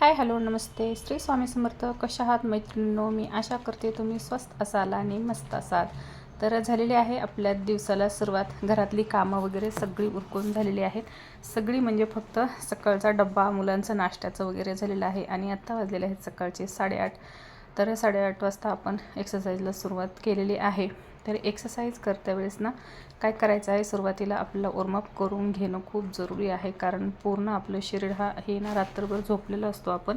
Hi hello नमस्ते. श्री स्वामी समर्थ कशा आहात मैत्रिणींनो? मी आशा करते तुम्ही स्वस्त असाल आणि मस्त असाल. तर झालेली आहे आपल्या दिवसाला सुरुवात. घरातली कामं वगैरे सगळी उरकून झालेली आहेत. सगळी म्हणजे फक्त सकाळचा डब्बा मुलांचं नाश्त्याचं वगैरे झालेलं आहे आणि आत्ता वाजलेले आहेत सकाळचे साडेआठ. तर साडेआठ वाजता आपण एक्सरसाइजला सुरुवात केलेली आहे. तर एक्सरसाइज करत्या वेळेस ना काय करायचं आहे सुरुवातीला आपल्याला वॉर्मअप करून घेणं खूप जरुरी आहे. कारण पूर्ण आपलं शरीर हा हे ना रात्रभर झोपलेला असतो आपण.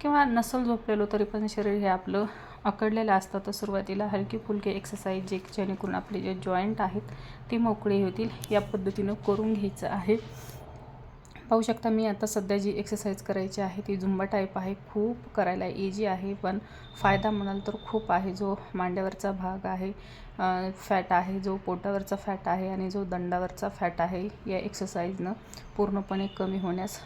किंवा नसल झोपलेलो तरी पण शरीर हे आपलं अकडलेलं असतं. तर सुरुवातीला हलकी फुलकी एक्सरसाइज जे जेणेकरून आपले जे जॉईंट आहेत ते मोकळे होतील. या पद्धतीनं करून घ्यायचं आहे. पाहू शकता मी आता सध्या जी एक्सरसाइज करायची आहे ती झुंबा टाईप आहे. खूप करायला इजी आहे पण फायदा म्हणाल तर खूप आहे. जो मांड्यावरचा भाग आहे फॅट आहे जो पोटावरचा फॅट आहे आणि जो दंडावरचा फॅट आहे या एक्सरसाइजनं पूर्णपणे कमी होण्यास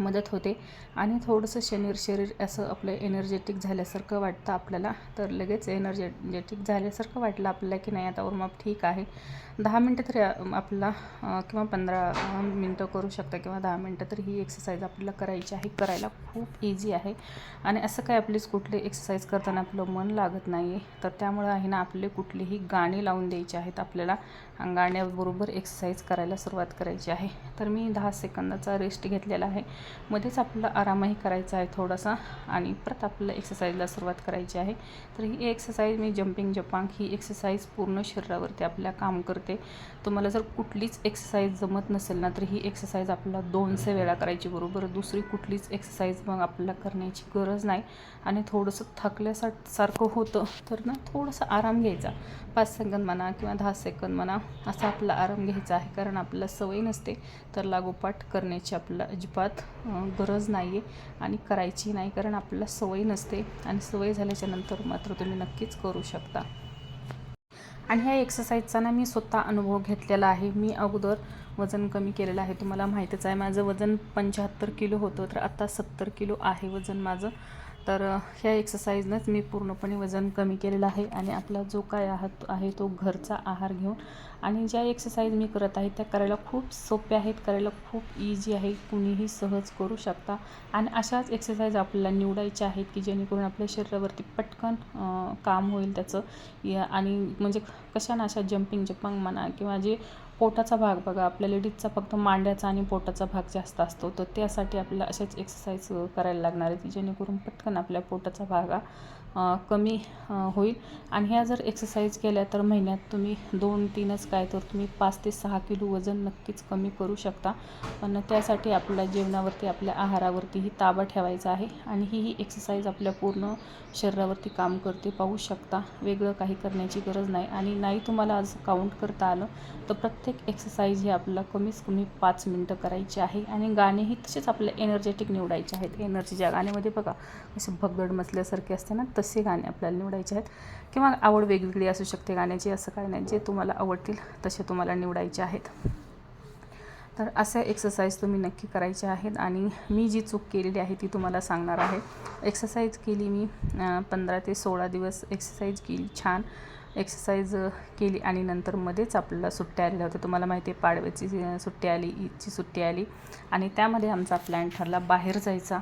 मदत होते. आणि थोडंसं शरीर शरीर असं आपलं एनर्जेटिक झाल्यासारखं वाटतं आपल्याला. तर लगेच एनर्जेटिक झाल्यासारखं वाटलं आपल्याला की नाही आता उर्माप ठीक आहे. दहा मिनटं तरी आपला किंवा पंधरा मिनटं करू शकता किंवा दहा मिनटं तरी ही एक्सरसाइज आपल्याला करायची आहे. करायला खूप इझी आहे. आणि असं काय आपलीच कुठली एक्सरसाइज करताना आपलं मन लागत नाही आहे तर त्यामुळं आहे ना आपले कुठलीही गाणी लावून द्यायची आहेत आपल्याला. गाण्याबरोबर एक्सरसाइज करायला सुरुवात करायची आहे. तर मी दहा सेकंदाचा रेस्ट घेतलेला आहे. मध्येच आपला आरामही करायचा आहे थोडासा आणि परत आपल्याला एक्सरसाइजला सुरुवात करायची आहे. तर ही एक्सरसाइज मी जम्पिंग जपांग ही एक्सरसाइज पूर्ण शरीरावरती आपल्या काम करते. तुम्हाला जर कुठलीच एक्सरसाइज जमत नसेल ना तर ही एक्सरसाइज आपल्याला दोनशे वेळा करायची बरोबर. दुसरी कुठलीच एक्सरसाइज मग आपल्याला करण्याची गरज नाही. आणि थोडंसं थकल्यासा सारखं होतं तर ना थोडंसं आराम घ्यायचा. पाच सेकंद म्हणा किंवा दहा सेकंद म्हणा असा आपला आराम घ्यायचा आहे. कारण आपल्याला सवय नसते तर लागोपाठ करण्याची आपल्याला अजिबात गरज नाही आहे आणि करायची नाही कारण आपल्याला सवय नसते आणि सवय झाल्याच्यानंतर मात्र तुम्ही नक्कीच करू शकता. आणि ह्या एक्सरसाइजचा ना मी स्वतः अनुभव घेतलेला आहे. मी अगोदर वजन कमी केलेलं आहे. तुम्हाला माहीतच आहे माझं वजन पंच्याहत्तर किलो होतं तर आत्ता सत्तर किलो आहे वजन माझं. तर ह्या एक्सरसाइजनंच मी पूर्णपणे वजन कमी केलेलं आहे आणि आपला जो काय आहात आहे तो घरचा आहार घेऊन. आणि ज्या एक्सरसाइज मी करत आहे त्या करायला खूप सोप्या आहेत करायला खूप इझी आहे कुणीही सहज करू शकता. आणि अशाच एक्सरसाइज आपल्याला निवडायच्या आहेत की जेणेकरून आपल्या शरीरावरती पटकन काम होईल त्याचं. आणि म्हणजे कशा ना अशा जम्पिंग जपांग म्हणा किंवा जे पोटाचा भाग बघा आपल्या लेडीजचा फक्त मांड्याचा आणि पोटाचा भाग जास्त असतो. तर त्यासाठी आपल्याला अशाच एक्सरसाइज करायला लागणार आहे जेणेकरून पटकन आपल्या पोटाचा भाग हा कमी होईल. आणि ह्या जर एक्सरसाइज केल्या तर महिन्यात तुम्ही दोन तीनच काय तर तुम्ही पाच ते सहा किलो वजन नक्कीच कमी करू शकता. पण त्यासाठी आपल्या जेवणावरती आपल्या आहारावरतीही ताबा ठेवायचा आहे. आणि ही ही एक्सरसाइज आपल्या पूर्ण शरीरावरती काम करते. पाहू शकता. वेगळं काही करण्याची गरज नाही. आणि नाही तुम्हाला आज काउंट करता आलं तर प्रत्येक एक्सरसाइज ही आपल्याला कमीच कमी पाच मिनटं करायची आहे. आणि गाणेही तसेच आपल्या एनर्जेटिक निवडायचे आहेत. एनर्जी ज्या गाण्यामध्ये बघा असे भगदड मसल्यासारखे असते ना तसे गाणे आपल्याला निवडायचे आहेत. किंवा आवड वेगवेगळी असू शकते गाण्याची असं काय नाही. जे तुम्हाला आवडतील तसे तुम्हाला निवडायचे आहेत. तर अशा एक्सरसाइज तुम्ही नक्की करायचे आहेत आणि मी जी चूक केलेली आहे ती तुम्हाला सांगणार आहे. एक्सरसाइज केली मी पंधरा ते सोळा दिवस एक्सरसाइज केली छान. एक्सरसाइज केली आणि नंतर मध्येच आपल्याला सुट्ट्या आलेल्या होत्या. तुम्हाला माहिती आहे पाडव्याची सुट्टी आली ईदची सुट्टी आली. आणि त्यामध्ये आमचा प्लॅन ठरला बाहेर जायचा.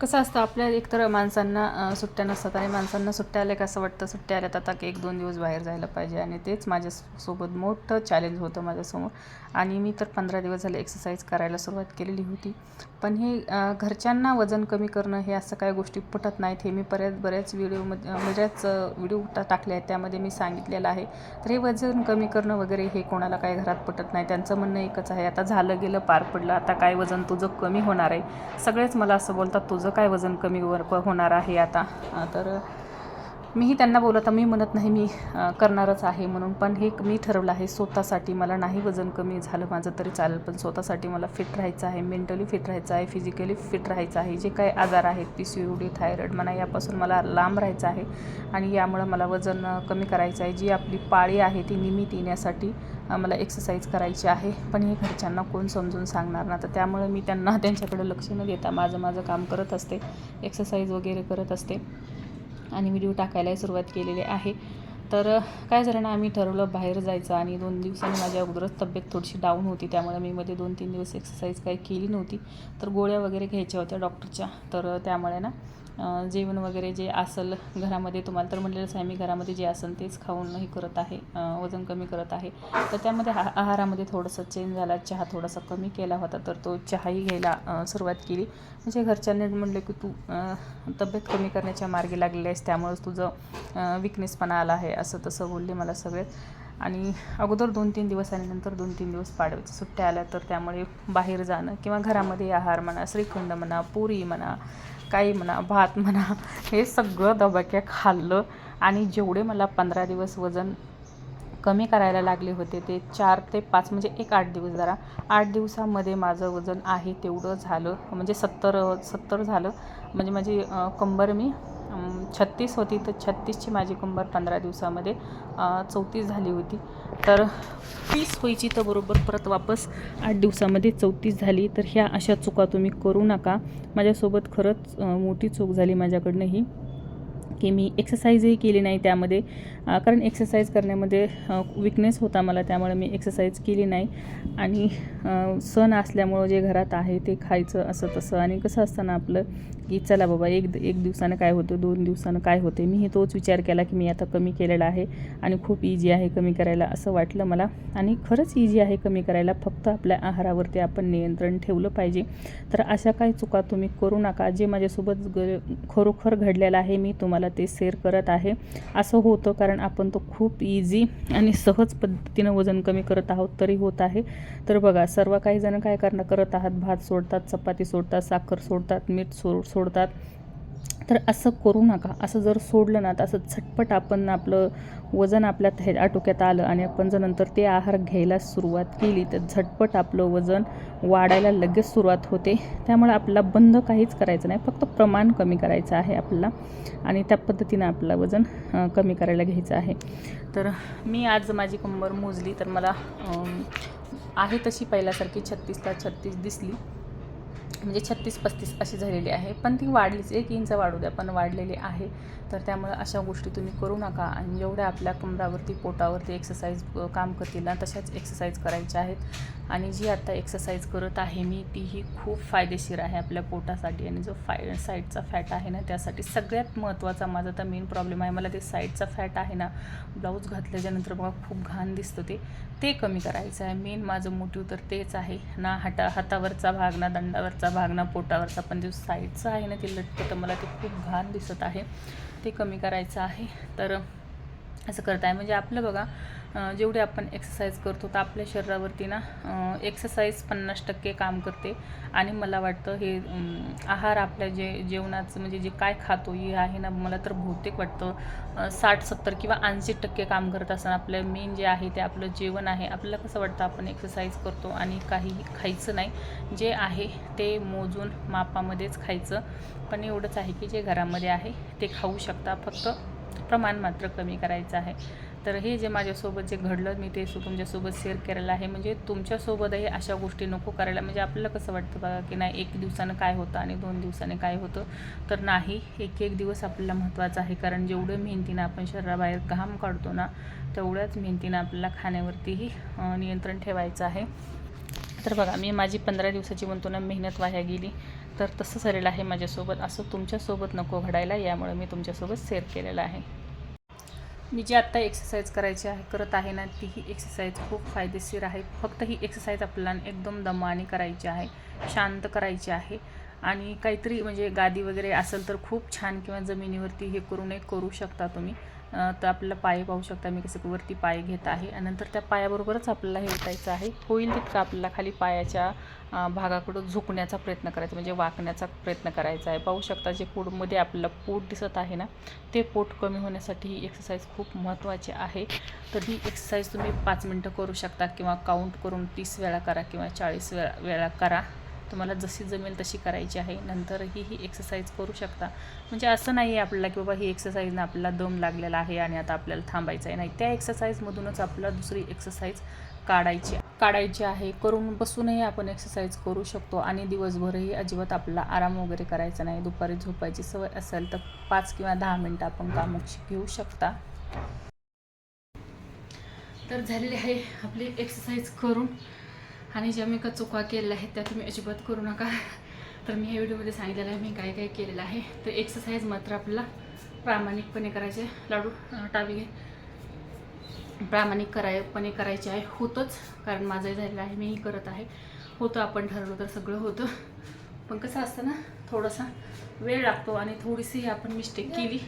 कसं असतं आपल्या एकतर माणसांना सुट्ट्या नसतात आणि माणसांना सुट्ट्या आल्या का असं वाटतं सुट्ट्या आल्यात आता की एक दोन दिवस बाहेर जायला पाहिजे आणि तेच माझ्यासोबत मोठं चॅलेंज होतं माझ्यासमोर. आणि मी तर पंधरा दिवस झाले एक्सरसाइज करायला सुरुवात केलेली होती. पण हे घरच्यांना वजन कमी करणं हे असं काय गोष्टी पटत नाहीत. हे मी बऱ्याच बऱ्याच व्हिडिओमध्ये बऱ्याच व्हिडिओ टाकले आहेत. त्यामध्ये मी सांगितलेलं आहे. तर हे वजन कमी करणं वगैरे हे कोणाला काय घरात पटत नाही. त्यांचं म्हणणं एकच आहे. आता झालं गेलं पार पडलं. आता काय वजन तुझं कमी होणार आहे? सगळेच मला असं बोलतात तुझं काय वजन कमी होणार आहे आता. तर मीही त्यांना बोलत मी म्हणत नाही मी करणारच आहे म्हणून पण हे मी ठरवलं आहे स्वतःसाठी मला नाही वजन कमी झालं माझं तरी चालेल पण स्वतःसाठी मला फिट राहायचं आहे मेंटली फिट राहायचं आहे फिजिकली फिट राहायचं आहे जे काही आजार आहेत P C U D thyroid म्हणा यापासून मला लांब राहायचं आहे आणि यामुळं मला वजन कमी करायचं आहे. जी आपली पाळी आहे ती निमित येण्यासाठी मला एक्सरसाइज करायची आहे पण हे घरच्यांना कोण समजून सांगणार ना? तर त्यामुळे मी त्यांना त्यांच्याकडे लक्ष न देता माझं माझं काम करत असते एक्सरसाइज वगैरे करत असते. आणि व्हिडिओ टाकायलाही सुरुवात केलेली आहे. तर काय झालं ना आम्ही ठरवलं बाहेर जायचं आणि दोन दिवसांनी माझ्या अगोदरच तब्येत थोडीशी डाऊन होती. त्यामुळे मी मध्ये दोन तीन दिवस एक्सरसाइज काही केली नव्हती. तर गोळ्या वगैरे घ्यायच्या होत्या डॉक्टरच्या तर त्यामुळे ना जेवण वगैरे जे असेल घरामध्ये तुम्हाला तर म्हणलेलंच आहे मी घरामध्ये जे असेल तेच खाऊन हे करत आहे वजन कमी करत आहे. तर त्यामध्ये आ आहारामध्ये थोडंसं चेंज झाला चहा थोडासा कमी केला होता तर तो चहाही घ्यायला सुरुवात केली. म्हणजे घरच्यांनी म्हणले की तू तब्येत कमी करण्याच्या मार्गी लागलेली आहेस त्यामुळेच तुझं विकनेसपणा आला आहे असं तसं बोलले मला सगळे. आणि अगोदर दोन तीन दिवस आणि नंतर दोन तीन दिवस पाडव्याच्या सुट्ट्या आल्या तर त्यामुळे बाहेर जाणं किंवा घरामध्ये आहार म्हणा श्रीखंड म्हणा पुरी म्हणा काही म्हणा भात म्हणा हे सगळं दबाक्या खाल्लं आणि जेवढे मला पंधरा दिवस वजन कमी करायला लागले होते ते चार ते पाच म्हणजे एक आठ दिवस जरा आठ दिवसामध्ये माझं वजन आहे तेवढं झालं. म्हणजे सत्तर सत्तर झालं. म्हणजे माझी कंबर मी छत्तीस होती तर छत्तीसची माझी कंबर पंधरा दिवसामध्ये चौतीस झाली होती. तर तीस व्हायची तर बरोबर परत वापस आठ दिवसामध्ये चौतीस झाली. तर ह्या अशा चुका तुम्ही करू नका. माझ्यासोबत खरंच मोठी चूक झाली माझ्याकडनं ही की मी एक्सरसाइजही केली नाही त्यामध्ये. कारण एक्सरसाइज करण्यामध्ये विकनेस होता मला त्यामुळे मी एक्सरसाइज केली नाही. आणि सण असल्यामुळं जे घरात आहे ते खायचं असं तसं. आणि कसं असतं ना आपलं की चला बाबा एक एक दिवसानं काय होतं दोन दिवसानं काय होते? मी हे तोच विचार केला की मी आता कमी केलेला आहे आणि खूप इझी आहे कमी करायला असं वाटलं मला. आणि खरंच इझी आहे कमी करायला. फक्त आपल्या आहारावरती आपण नियंत्रण ठेवलं पाहिजे. तर अशा काही चुका तुम्ही करू नका. जे माझ्यासोबत ग खरोखर घडलेलं आहे मी तुम्हाला ते शेअर करत आहे. असं होतं कारण आपण तो खूप इझी आणि सहज पद्धतीनं वजन कमी करत आहोत तरी होत आहे. तर बघा सर्व काही जण काय करणं करत आहात. भात सोडतात चपाती सोडतात साखर सोडतात मीठ सो सोडतात. तर असं करू नका. असं जर सोडलं ना तर असं झटपट आपण आपलं वजन आपल्या हे आटोक्यात आलं आणि आपण जर नंतर ते आहार घ्यायला सुरुवात केली तर झटपट आपलं वजन वाढायला लगेच सुरुवात होते. त्यामुळे आपला बंद काहीच करायचं नाही. फक्त प्रमाण कमी करायचं आहे आपल्याला आणि त्या पद्धतीनं आपलं वजन कमी करायला घ्यायचं आहे. तर मी आज माझी कंबर मोजली तर मला आहे तशी पहिल्यासारखी छत्तीसला छत्तीस दिसली. म्हणजे छत्तीस पस्तीस अशी झालेली आहे. पण ती वाढलीच. एक इंच वाढू द्या पण वाढलेली आहे. तर त्यामुळे अशा गोष्टी तुम्ही करू नका. आणि जेवढ्या आपल्या कमरावरती पोटावरती एक्सरसाइज काम करतील ना तशाच एक्सरसाइज करायच्या आहेत. आणि जी आता एक्सरसाइज करत आहे मी तीही खूप फायदेशीर आहे आपल्या पोटासाठी. आणि जो फाय साईडचा फॅट आहे ना त्यासाठी सगळ्यात महत्त्वाचा माझा तर मेन प्रॉब्लेम आहे. मला ते साईडचा फॅट आहे ना ब्लाऊज घातल्याच्यानंतर बघा खूप घाण दिसतं ते. ते कमी करायचं आहे. मेन माझं मोटिव तर तेच आहे. ना हाता हातावरचा भाग ना दंडावरचा भाग ना पोटावरचा पण जो साईडचा आहे ना ते लटकं तर मला ते खूप घाण दिसत आहे. ते कमी करायचं आहे. तर असं करत आहे म्हणजे आपलं बघा जेवढे आपण एक्सरसाइज करतो तर आपल्या शरीरावरती ना एक्सरसाइज पन्नास टक्के काम करते. आणि मला वाटतं हे आहार आपल्या जे जेवणाचं म्हणजे जे काय खातो हे आहे ना मला तर बहुतेक वाटतं साठ सत्तर किंवा ऐंशी टक्के काम करत असताना आपलं मेन जे आहे ते आपलं जेवण आहे. आपल्याला कसं वाटतं आपण एक्सरसाइज करतो आणि काहीही खायचं नाही. जे आहे ते मोजून मापामध्येच खायचं. पण एवढंच आहे की जे घरामध्ये आहे ते खाऊ शकता. फक्त प्रमाण मात्र कमी करायचं आहे. तर हे जे माझ्यासोबत जे घडलं मी ते सु तुमच्यासोबत शेअर केलेलं आहे. म्हणजे तुमच्यासोबतही अशा गोष्टी नको करायला. म्हणजे आपल्याला कसं वाटतं बघा की नाही एक दिवसानं काय होतं आणि दोन दिवसाने काय होतं? तर नाही एक एक दिवस आपल्याला महत्त्वाचा आहे. कारण जेवढं मेहनतीनं आपण शरीराबाहेर घाम काढतो ना तेवढ्याच मेहनतीनं आपल्याला खाण्यावरतीही नियंत्रण ठेवायचं आहे. तर बघा मी माझी पंधरा दिवसाची म्हणतो ना मेहनत वाया गेली. तर तसं झालेलं आहे माझ्यासोबत. असं तुमच्यासोबत नको घडायला. यामुळे मी तुमच्यासोबत शेअर केलेलं आहे. मी जी आत्ता एक्सरसाइज करायची आहे करत आहे ना ती ही एक्सरसाइज खूप फायदेशीर आहे. फक्त ही एक्सरसाइज आपल्याला एकदम दमाने करायची आहे शांत करायची आहे. आणि काहीतरी म्हणजे गादी वगैरे असेल तर खूप छान किंवा जमिनीवरती हे करूनही करू शकता तुम्ही. तर आपल्याला पाय पाहू शकता मी कसं वरती पाय घेत आहे. आणि नंतर त्या पायाबरोबरच आपल्याला हे उठायचं आहे. होईल तितकं आपल्याला खाली पायाच्या भागाकडं झुकण्याचा प्रयत्न करायचा म्हणजे वाकण्याचा प्रयत्न करायचा आहे. पाहू शकता जे पोटमध्ये आपल्याला पोट दिसत आहे ना ते पोट कमी होण्यासाठी ही एक्सरसाइज खूप महत्त्वाची आहे. तर ही एक्सरसाइज तुम्ही पाच मिनटं करू शकता किंवा काउंट करून तीस वेळा करा किंवा चाळीस वेळा वेळा करा. तुम्हाला जशी जमेल तशी करायची आहे. नंतर ही ही एक्सरसाइज करू शकता. म्हणजे असं नाही आहे आपल्याला की बाबा ही एक्सरसाइजनं आपल्याला दम लागलेला आहे आणि आता आपल्याला थांबायचं आहे नाही. त्या एक्सरसाइजमधूनच आपल्याला दुसरी एक्सरसाइज काढायची काढायची आहे. करून बसूनही आपण एक्सरसाइज करू शकतो आणि दिवसभरही अजिबात आपला आराम वगैरे करायचा नाही. दुपारी झोपायची सवय असेल तर पाच किंवा दहा मिनटं आपण कामं घेऊ शकता. तर झालेली आहे आपली एक्सरसाइज करून. आणि ज्या मी का चुका केलेल्या आहेत त्या तुम्ही अजिबात करू नका. तर मी ह्या व्हिडिओमध्ये सांगितलेलं आहे मी काय काय केलेलं आहे. तर एक्सरसाइज मात्र आपल्याला प्रामाणिकपणे करायचे. लाडू टावी घे. प्रामाणिक करायपणे करायचे आहे. होतंच कारण माझंही झालेलं आहे मीही करत आहे. होतं आपण ठरवलं तर सगळं होतं. पण कसं असतं ना थोडासा वेळ लागतो आणि थोडीशी आपण मिस्टेक केली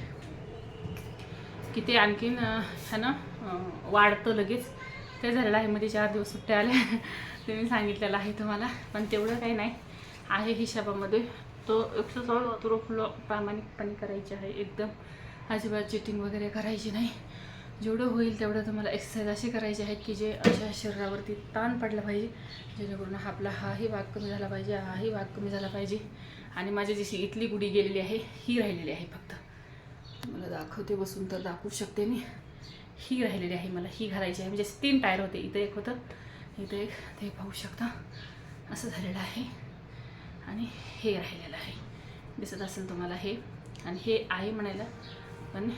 की ते आणखीन ह्यानं वाढतं लगेच. ते झालेलं आहे मध्ये चार दिवस सुट्ट्या आल्या. मी सांगितलेलं आहे तुम्हाला पण तेवढं काही नाही. आहे हिशाबामध्ये. तो एक्सरसाइज अतुरफुलं प्रामाणिकपणे करायची आहे. एकदम अजिबात चिटिंग वगैरे करायची नाही. जेवढं होईल तेवढं तुम्हाला एक्सरसाइज अशी करायची आहे की जे अशा शरीरावरती ताण पडला पाहिजे. जेणेकरून हा आपला हाही भाग कमी झाला पाहिजे हाही भाग कमी झाला पाहिजे. आणि माझी जशी इथली गुढी गेलेली आहे ही राहिलेली आहे फक्त. मला दाखवते बसून तर दाखवू शकते मी. ही राहिलेली आहे मला. ही घालायची आहे. म्हणजे तीन टायर होते. इथं एक होतं. इथे ते पाहू शकता. असं झालेलं आहे. आणि हे राहिलेलं आहे. दिसत असेल तुम्हाला हे. आणि हे आहे म्हणायला पण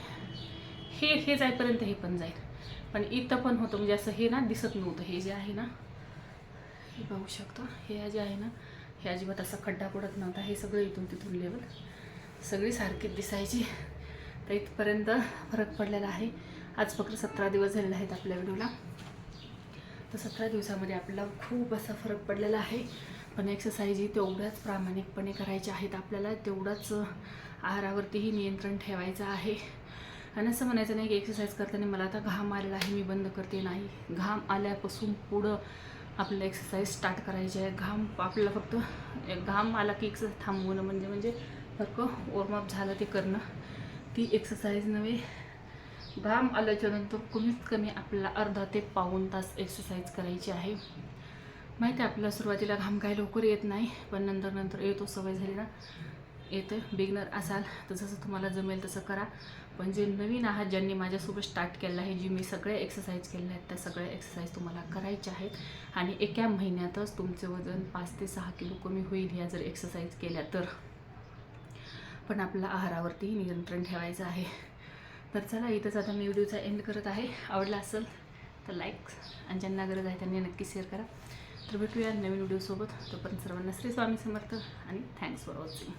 हे हे जाईपर्यंत हे पण जाईल. पण इथं पण होतं म्हणजे असं हे ना दिसत नव्हतं. हे जे आहे ना हे पाहू शकता. हे जे आहे ना हे अजिबात असा खड्डा पडत नव्हता. हे सगळं इथून तिथून लेवल सगळी सारखीच दिसायची. तर इथपर्यंत फरक पडलेला आहे. आज फक्त सतरा दिवस झालेले आहेत आपल्या व्हिडिओला. तर सतरा दिवसामध्ये आपल्याला खूप असा फरक पडलेला आहे. पण एक्सरसाइजही तेवढ्याच प्रामाणिकपणे करायच्या आहेत. आपल्याला तेवढाच आहारावरतीही नियंत्रण ठेवायचं आहे. आणि असं म्हणायचं नाही की एक्सरसाइज करताना मला आता घाम आलेला आहे मी बंद करते नाही. घाम आल्यापासून पुढं आपल्याला एक्सरसाइज स्टार्ट करायची आहे. घाम आपल्याला फक्त घाम आला की एक्सरसाइज थांबवणं म्हणजे म्हणजे फक्त वॉर्मअप झालं ते करणं. ती एक्सरसाइज नव्हे घाम आल्याच्यानंतर कमीत कमी आपल्याला अर्धा ते पाऊण तास एक्सरसाइज करायची आहे. माहिती आहे आपल्याला सुरुवातीला घाम काही लवकर येत नाही पण नंतर नंतर येतो सवय झाली ना. येतं बिगनर असाल तर जसं तुम्हाला जमेल तसं करा. पण जे नवीन आहात ज्यांनी माझ्यासोबत स्टार्ट केलं आहे जी मी सगळे एक्सरसाइज केलेल्या आहेत त्या सगळ्या एक्सरसाइज तुम्हाला करायच्या आहेत. आणि एका महिन्यातच तुमचं वजन पाच ते सहा किलो कमी होईल ह्या जर एक्सरसाइज केल्या तर. पण आपल्या आहारावरती नियंत्रण ठेवायचं आहे. तर चला इथंच आता मी व्हिडिओचा एंड करत आहे. आवडला असेल तर लाईक आणि ज्यांना गरज आहे त्यांनी नक्की शेअर करा. तर भेटूया नवीन व्हिडिओसोबत. तोपर्यंत सर्वांना श्री स्वामी समर्थ आणि थँक्स फॉर वॉचिंग